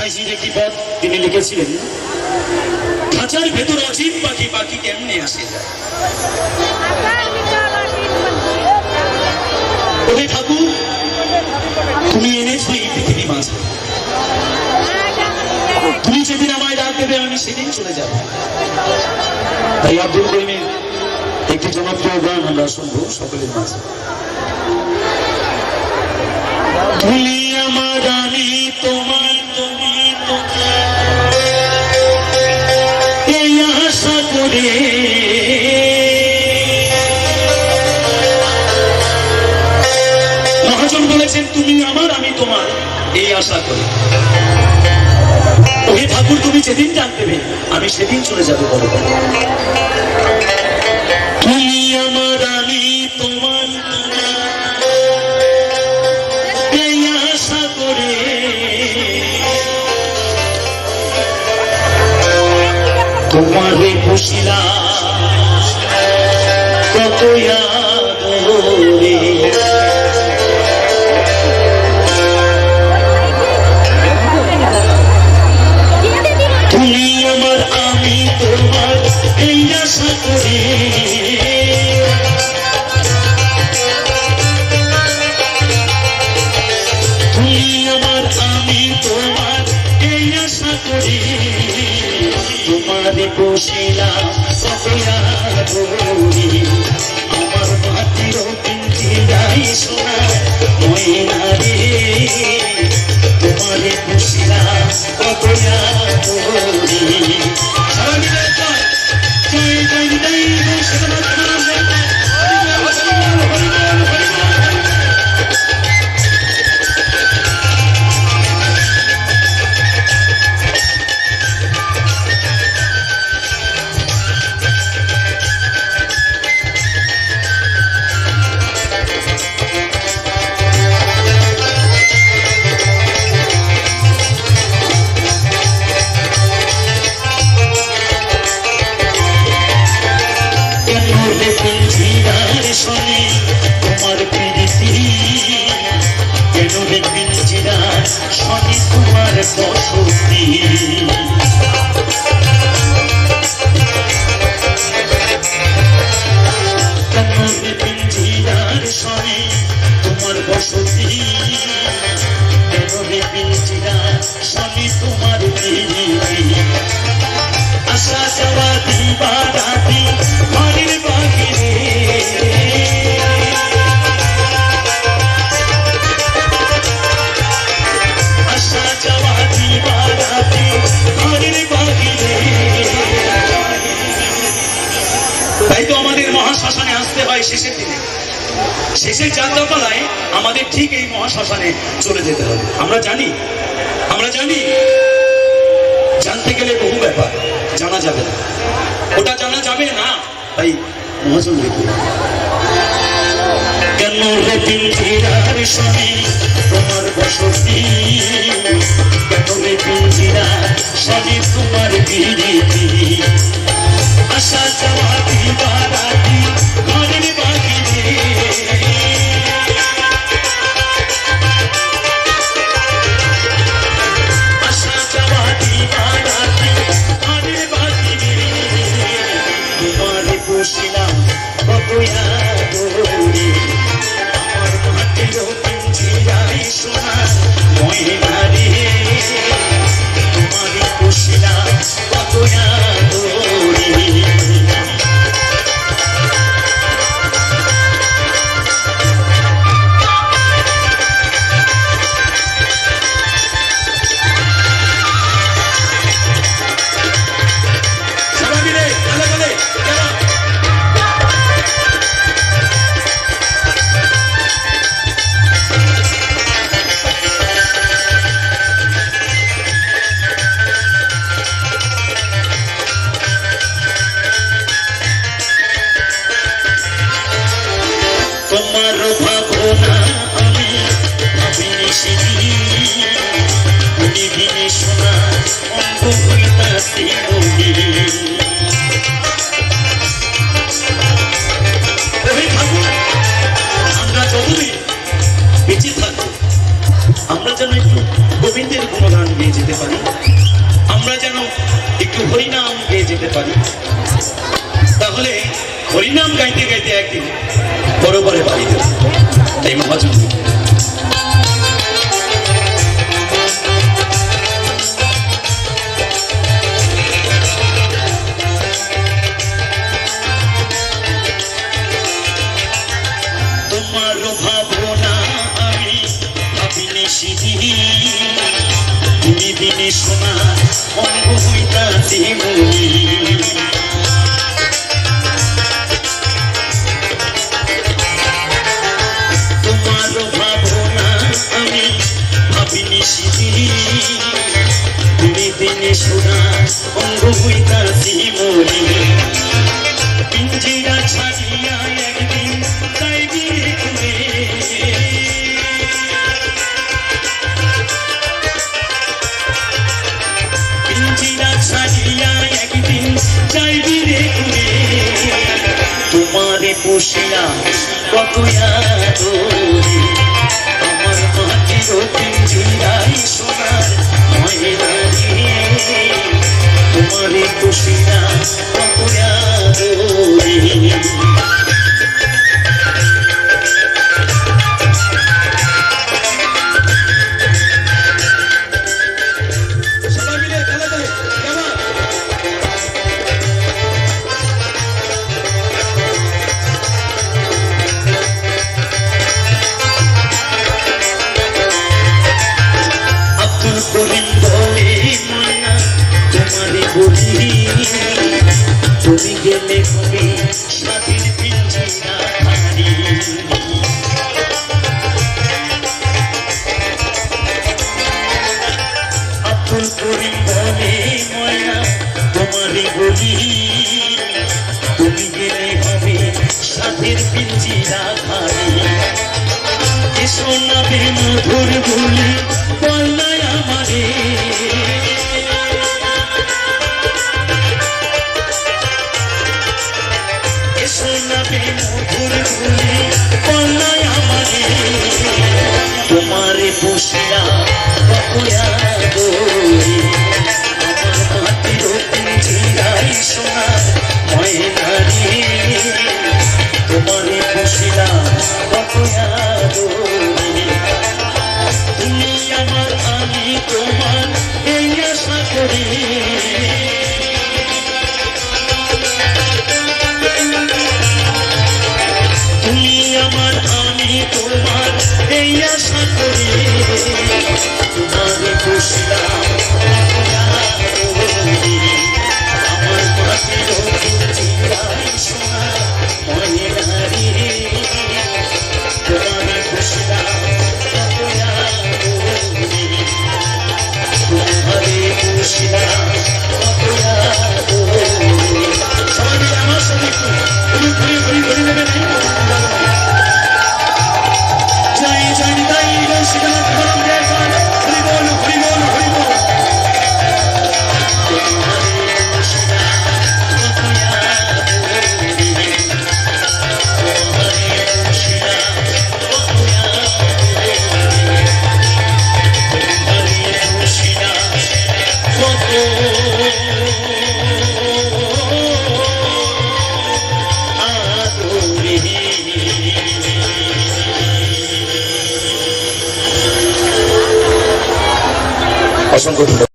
সেই একই কথা সাইজির একটি পদ তিনি লিখেছিলেন, খাঁচার ভেতর পাখি পাখি কেমনে আসে যায়? ঠাকুর, তুমি এনেছো এই পৃথিবী মাঝে তুমি যেদিন আমায় ডাক দেবে, আমি সেদিন চলে যাব। তাই আব্দুল করিমের একটি জনপ্রিয় গান আমরা শুনব, সকলের মাঝে। তুমি আমার আমি তোমার করে মহাজন বলেছেন, তুমি আমার, আমি তোমার। এই আশা করি। ওহে ঠাকুর, তুমি যেদিন ডাক দেবে, আমি সেদিন চলে যাব তুমি আমার, আমি তোমার। তোমারে তোমার এই তুমি আমার আমি তোমার এই আশা করি। বসিলাম করি আমার মাটির পিঞ্জিরাই সোনা ময়না রে তোমারে বসিলাম কত রে পিঞ্জিরার শোনে তোমার প্রীতি। কেন রে পিঞ্জিরার শোনে তোমার বসতি কেন তোমার বসতি হয় শেষের দিনে। শেষের যাত্রাপালায় আমাদের ঠিক এই মহাশ্মশানে চলে যেতে হবে। আমরা জানি আমরা জানি, জানতে গেলে বহু ব্যাপার, জানা যাবে না। ওটা জানা যাবে না। তাই মহাজন বিরীতি? আশা দিবারাতি তোমারে না কত যেতে পারি। তাহলে হরিনাম গাইতে গাইতে একদিন বরোবরে পারি তাই মহাজন তুমি দিনে সোনা অঙ্গ হইতা দিনে অঙ্গ হইতাছে মনি পিঞ্জিরা ছাড়িয়া একদিন যাইবি রে পিঞ্জিরা ছাড়িয়া একদিন যাইবি রে ঘুরে। তোমারে পুষিয়া কত তুমি গেলে হারি বলে মায়া তোমারে বলি। তুমি গেলে হবে স্বাধীন পিঞ্জিরা হারি শোনাবে মধুর বলি। Yeah. অসংখ্য ধন্যবাদ